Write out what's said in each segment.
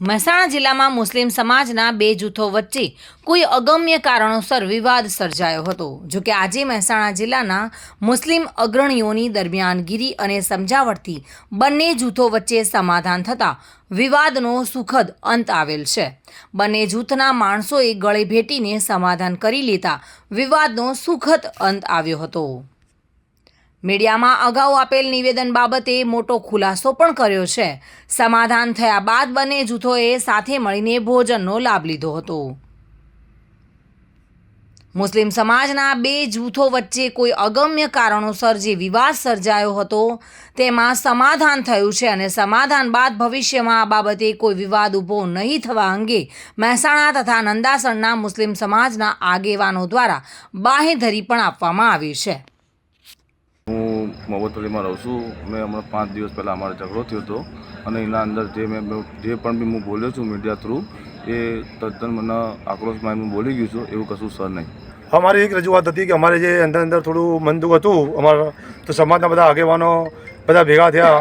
મહેસાણા જિલ્લામાં મુસ્લિમ સમાજના બે જૂથો વચ્ચે કોઈ અગમ્ય કારણોસર વિવાદ સર્જાયો હતો. જોકે આજે મહેસાણા જિલ્લાના મુસ્લિમ અગ્રણીઓની દરમિયાનગીરી અને સમજાવટથી બંને જૂથો વચ્ચે સમાધાન થતાં વિવાદનો સુખદ અંત આવેલ છે. બંને જૂથના માણસોએ ગળે ભેટીને સમાધાન કરી લેતા વિવાદનો સુખદ અંત આવ્યો હતો. મીડિયામાં અગાઉ આપેલ નિવેદન બાબતે મોટો ખુલાસો પણ કર્યો છે. સમાધાન થયા બાદ બંને જૂથોએ સાથે મળીને ભોજનનો લાભ લીધો હતો. મુસ્લિમ સમાજના બે જૂથો વચ્ચે કોઈ અગમ્ય કારણોસર જે વિવાદ સર્જાયો હતો, તેમાં સમાધાન થયું છે અને સમાધાન બાદ ભવિષ્યમાં આ બાબતે કોઈ વિવાદ ઊભો નહીં થવા અંગે મહેસાણા તથા નંદાસણના મુસ્લિમ સમાજના આગેવાનો દ્વારા બાહેધરી પણ આપવામાં આવી છે. મોહમ્મદપલ્લીમાં રહું છું. મેં હમણાં પાંચ દિવસ પહેલાં અમારો ઝઘડો થયો હતો. અને એના અંદર જે મેં જે પણ બી હું બોલ્યો છું મીડિયા થ્રુ એ તદ્દન મને આક્રોશમાં હું બોલી ગયું છું, એવું કશું સર નહીં. અમારી એક રજૂઆત હતી કે અમારે જે અંદર અંદર થોડું મન હતું, અમારા તો સમાજના બધા આગેવાનો બધા ભેગા થયા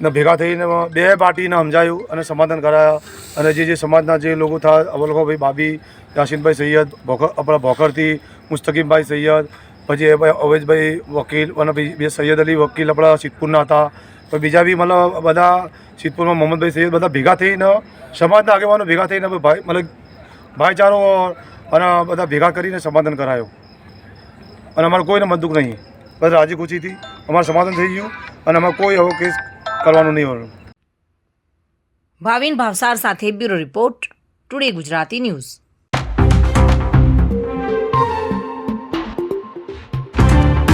ને ભેગા થઈને બે પાર્ટીને સમજાયું અને સમાધાન કરાયા. અને જે જે સમાજના જે લોકો થયા, અવલખોભાઈ બાબી, યાસીનભાઈ સૈયદ ભોખર આપણા ભોખરથી મુસ્તકીમભાઈ સૈયદ પછી એ ભાઈ અવેજભાઈ વકીલ અને બે સૈયદ અલી વકીલ આપણા સિદ્ધપુરના હતા. પછી બીજા બી મતલબ બધા સિદ્ધપુરમાં મોહમ્મદભાઈ સૈયદ બધા ભેગા થઈને, સમાજના આગેવાનો ભેગા થઈને ભાઈ મતલબ ભાઈચારો અને બધા ભેગા કરીને સમાધાન કરાયો. અને અમારે કોઈને મતદુખ નહીં. બસ રાજી ખુશીથી અમારું સમાધાન થઈ ગયું અને અમારે કોઈ એવો કેસ કરવાનો નહીં હોય. ભાવિન ભાવસાર સાથે bureau report, today Gujarati news.